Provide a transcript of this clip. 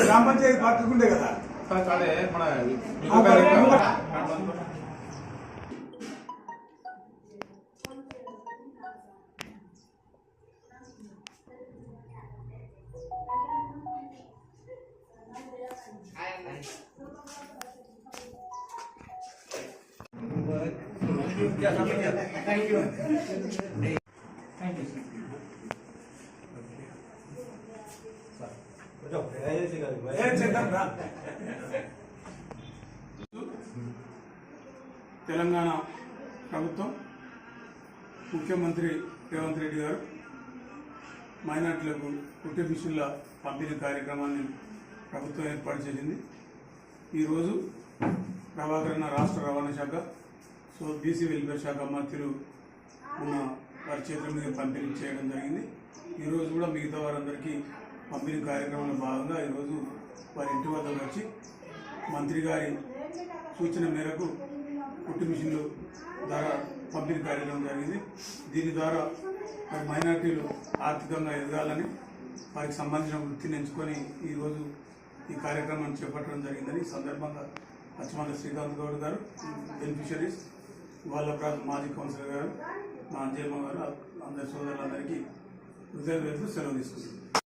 గ్రామ పంచాయతీ పక్కకుండే కదా అదే మన తెలంగాణ ప్రభుత్వం ముఖ్యమంత్రి రేవంత్ రెడ్డి గారు మైనార్టీలకు కుట్టి మిషన్ల పంపిణీ కార్యక్రమాన్ని ప్రభుత్వం ఏర్పాటు చేసింది. ఈరోజు ప్రభాకరణ రాష్ట్ర రవాణా శాఖ సో బీసీ వెల్ఫేర్ శాఖ మంత్రులు ఉన్న వారి చేతుల మీద పంపిణీ చేయడం జరిగింది. ఈరోజు కూడా మిగతా వారందరికీ పంపిణీ కార్యక్రమంలో భాగంగా ఈరోజు వారి ఇంటి వద్దకు వచ్చి మంత్రి గారి సూచన మేరకు కుట్టు మిషన్లు ద్వారా పంపిణీ కార్యక్రమం జరిగింది. దీని ద్వారా మరి మైనార్టీలు ఆర్థికంగా ఎదగాలని వారికి సంబంధించిన వృత్తిని ఎంచుకొని ఈరోజు ఈ కార్యక్రమాన్ని చేపట్టడం జరిగిందని ఈ సందర్భంగా పశ్చిమాల శ్రీకాంత్ గౌడ్ గారు బెనిఫిషరీస్ వాళ్ళ ప్రాంత మాజీ కౌన్సిలర్ గారు మా అంజయమ్మ గారు అందరి సోదరులందరికీ హృదయ సెలవు తీసుకుంటున్నారు